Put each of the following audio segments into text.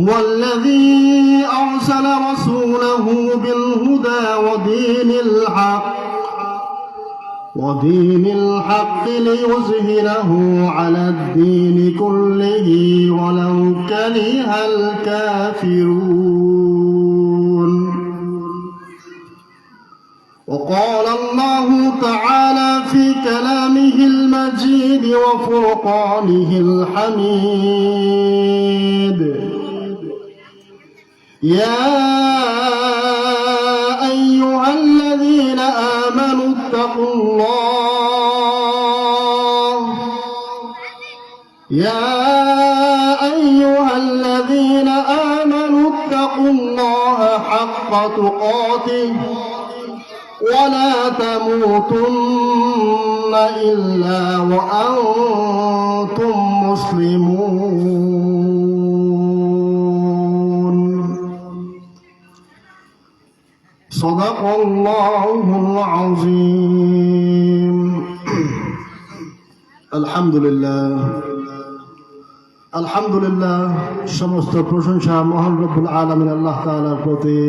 هو الذي أرسل رسوله بالهدى ودين الحق ودين الحق ليظهره على الدين كله ولو كره الكافرون. وقال الله تعالى في كلامه وفرقانه الحميد. يا أيها الذين آمنوا اتقوا الله. يا أيها الذين آمنوا اتقوا الله حق تقاته. ولا تموتن إلا وأنتم مسلمون صدق الله العظيم الحمد لله আলহামদুলিল্লাহ সমস্ত প্রশংসা মহান রব্বুল আলমিন আল্লাহ তাআলার প্রতি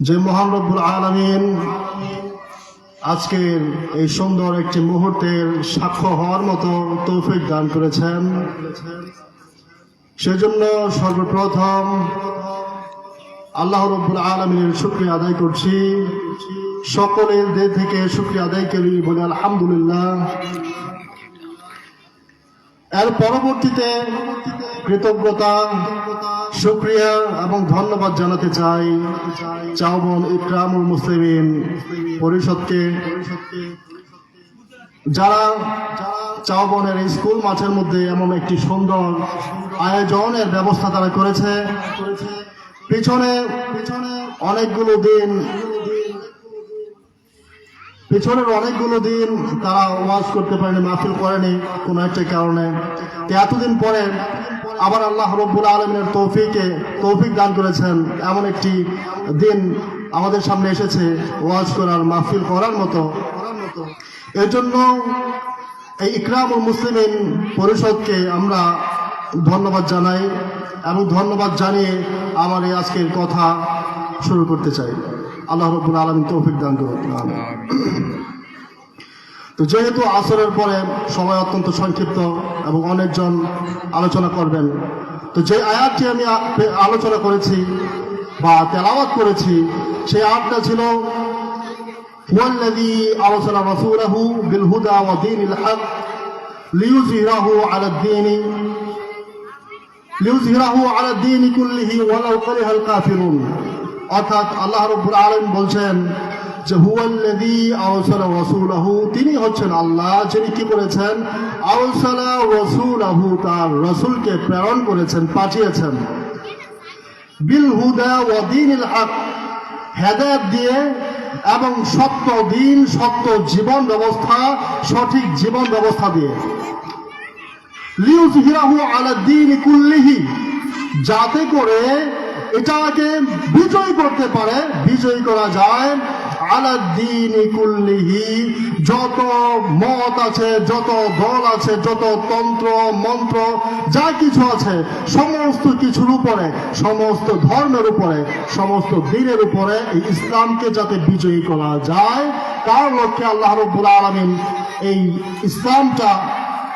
যে মহান রব্বুল আলমিন আজকের এই সুন্দর একটি মুহূর্তের সাক্ষ্য হওয়ার মতো তৌফিক দান করেছেন। সেজন্য সর্বপ্রথম আল্লাহ রব্বুল আলমীর শুক্রিয়া আদায় করছি। সকলের দেহ থেকে শুক্রিয়া আদায় করি বলে আলহামদুলিল্লাহ। এর পরবর্তীতে কৃতজ্ঞতা শুক্রিয়া এবং ধন্যবাদ জানাতে চাই চাওবন ইকরামুল মুসলিমিন পরিষদকে। যারা চাওবনের স্কুল মাঠের মধ্যে এমন একটি সুন্দর আয়োজনের ব্যবস্থা তারা করেছে। পিছনে পিছনে অনেকগুলো দিন পেছনের অনেকগুলো দিন তারা ওয়াজ করতে পারেনি, মাহফিল করেনি কোনো একটা কারণে। এতদিন পরে আবার আল্লাহ রব্বুল আলমিনের তৌফিকে তৌফিক দান করেছেন। এমন একটি দিন আমাদের সামনে এসেছে, ওয়াজ করার, মাহফিল করার মতো। এর জন্য এই ইকরামুল মুসলিমিন পরিষদকে আমরা ধন্যবাদ জানাই এবং ধন্যবাদ জানিয়ে আমার এই আজকের কথা শুরু করতে চাই। আল্লাহ রব্বুল আলমিন তৌফিক দান করুন আমিন। তো যেহেতু আসরের পরে সময় অত্যন্ত সংক্ষিপ্ত এবং অনেকজন আলোচনা করবেন তো যে আয়াতটি আমি আ- আলোচনা করেছি বা তেলাওয়াত করেছি সেই আয়াতটা ছিল هو الذي أرسل رسوله بالهدى ودين الحق ليظهره على الدين লিউজহিরাহু আলা দ্বীন কুল্লিহি ওয়ালাউ কারিহাল কাফিরুন অর্থাৎ আল্লাহ রাব্বুল আলামিন বলছেন যে, হুয়াল্লাযী আরসালা রাসূলাহু তিনি হচ্ছেন আল্লাহ, যিনি কি করেছেন? আরসালা রাসূলাহু, তার রসুলকে প্রেরণ করেছেন, পাঠিয়েছেন। বিল হুদা ওয়া দীনিল হক, হেদায়েত দিয়ে এবং সত্য দিন, সত্য জীবন ব্যবস্থা, সঠিক জীবন ব্যবস্থা দিয়ে। লিউজহিরাহু আলা দ্বীন কুল্লিহি, যাতে করে এটাকে বিজয় করতে পারে, বিজয় করা যায়। আলা দ্বীন কুল্লিহি, যত মত আছে, যত দল আছে, যত তন্ত্র, মন্ত্র, যা কিছু আছে, সমস্ত কিছুর উপরে, সমস্ত ধর্মের উপরে, সমস্ত দিনের উপরে এই ইসলামকে যাতে বিজয়ী করা যায়। তার লক্ষ্যে আল্লাহ রব্বুল আলমিন এই ইসলামটা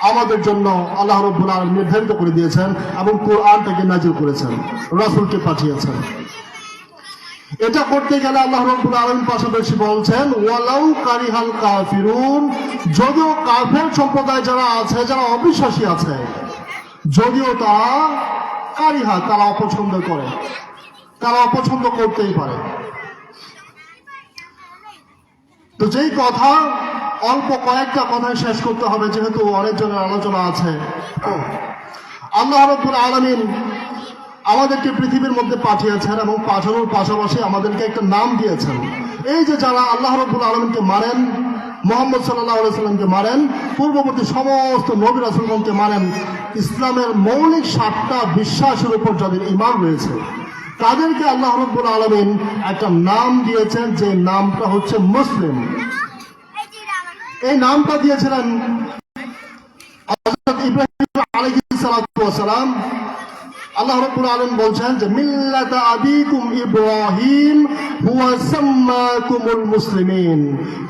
আমাদের জন্য আল্লাহ রব্বুল আলম নির্ধারিত করে দিয়েছেন এবং কোরআনটাকে নাজিল করেছেন, রাসূলকে পাঠিয়েছেন। এটা করতে গেলে আল্লাহ রব্বুল আলম পাশাপাশি বলছেন, ওয়ালাউ কারিহাল কাফিরুন যদিও কাফের সম্প্রদায় যারা আছে, যারা অবিশ্বাসী আছে, যদিও তারা কারিহা তারা অপছন্দ করে, তারা অপছন্দ করতেই পারে। তো যেই কথা অল্প কয়েকটা কথায় শেষ করতে হবে, যেহেতু অনেকজনের আলোচনা আছে। আল্লাহ রব্বুল আলমিন আমাদেরকে পৃথিবীর মধ্যে পাঠিয়েছেন এবং পাঠানোর পাশাপাশি আমাদেরকে একটা নাম দিয়েছেন। এই যে যারা আল্লাহ রব্বুল আলমিনকে মারেন মোহাম্মদ সাল্লাহ সাল্লামকে মারেন পূর্ববর্তী সমস্ত নবী রাসুলগণকে মারেন ইসলামের মৌলিক সাতটা বিশ্বাসের উপর যাদের ইমান রয়েছে, তাদেরকে আল্লাহ রব্বুল আলমিন একটা নাম দিয়েছেন, যে নামটা হচ্ছে মুসলিম। এই নামটা দিয়েছিলেন আল্লাহ বলছেন যে, মিল্লাতা আবিকুম ইব্রাহিম, হুয়া সাম্মাকুমুল মুসলিমিন।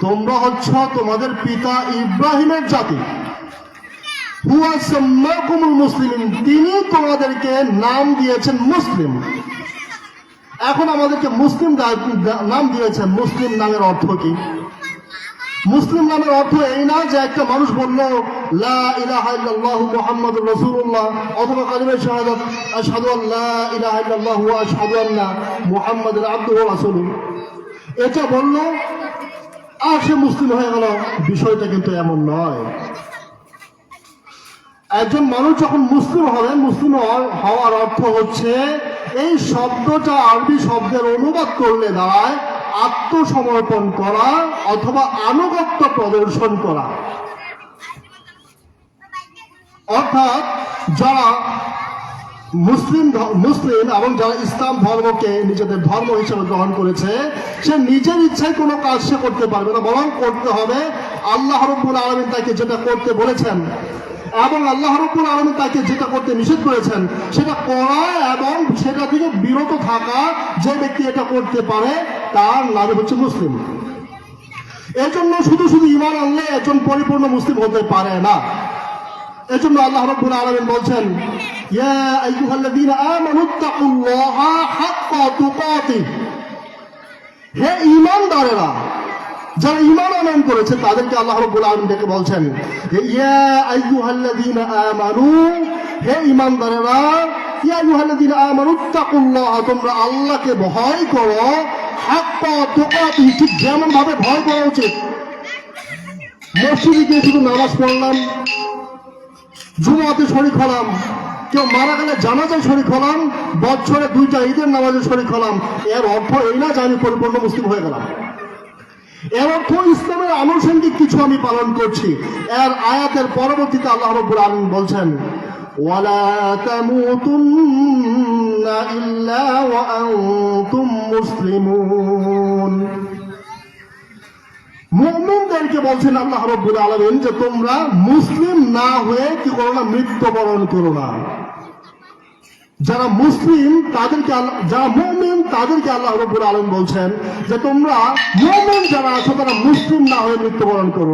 তোমরা হচ্ছ তোমাদের পিতা ইব্রাহিমের জাতি। হুয়া সাম্মাকুমুল মুসলিমিন, তিনি তোমাদেরকে নাম দিয়েছেন মুসলিম। এখন আমাদেরকে মুসলিম নাম দিয়েছেন মুসলিম নামের অর্থ কি? মুসলিম নামের অর্থ এই না যে একটা মানুষ বলল মুহাম্মাদুর রাসূলুল্লাহ অথবা কালিমা শাহাদাত, আশহাদু আল লা ইলাহা ইল্লাল্লাহ ওয়া আশহাদু আন্না মুহাম্মাদুর আবদুহু ওয়া রাসূলুহু এটা বলল, আর সে মুসলিম হয়ে গেল। বিষয়টা কিন্তু এমন নয়। একজন মানুষ যখন মুসলিম হবে, মুসলিম হওয়ার অর্থ হচ্ছে, এই শব্দটা আরবি শব্দের অনুবাদ করলে দাঁড়ায় আত্মসমর্পণ করা অথবা আনুগত্য প্রদর্শন করা। অর্থাৎ যারা মুসলিম মুসলিম এবং যারা ইসলাম ধর্মকে নিজেদের ধর্ম হিসেবে গ্রহণ করেছে, সে নিজের ইচ্ছায় কোনো কাজ সে করতে পারবে না, বরং করতে হবে আল্লাহ রব্বুল আলমিন তাকে যেটা করতে বলেছেন এবং আল্লাহ রব্বুল আলমিন তাকে যেটা করতে নিষেধ করেছেন, সেটা করা এবং সেটা থেকে বিরত থাকা যে ব্যক্তি এটা করতে পারে তার নাম হচ্ছে মুসলিম। এজন্য শুধু শুধু ইমান আনলে একজন পরিপূর্ণ মুসলিম হতে পারে না। এজন্য আল্লাহ রাব্বুল আলামিন বলছেন হে ঈমানদারেরা, যারা ঈমান আনয়ন করেছে, তাদেরকে আল্লাহ রাব্বুল আলামিন ডেকে বলছেন আমানু, হে ঈমানদারেরা, ইয়া আইয়ুহাল্লাযীনা আমানুত্তাকুল্লাহা তোমরা আল্লাহকে ভয় করো হাক্কা তুকাতিহ ঠিক যেমন ভাবে ভয় করা উচিত। মসজিদে গিয়ে শুধু নামাজ পড়লাম, জুমাতে শরিক হলাম, কেউ মারা গেলে জানাজায় শরিক হলাম, বছরে দুইটা ঈদের নামাজে শরিক হলাম। এর অর্থ এই না যে আমি পরিপূর্ণ মুসলিম হয়ে গেলাম। এর অর্থ ইসলামের আনুষঙ্গিক কিছু আমি পালন করছি। এর আয়াতের পরবর্তীতে আল্লাহ রব্বুল আলম বলছেন, ওয়ালা তামুতুন্না ওয়া আনতুম মুসলিমুন মুমিনদেরকে বলছেন আল্লাহ রব্বুল আলামিন যে তোমরা মুসলিম না হয়ে কি করো না, মৃত্যুবরণ করো না। যারা মুসলিম, তাদেরকে যারা মুমিন, তাদেরকে আল্লাহ রব্বুল আলম বলছেন যে তোমরা মুমিন যারা আছো, তারা মুসলিম না হয়ে মৃত্যুবরণ করো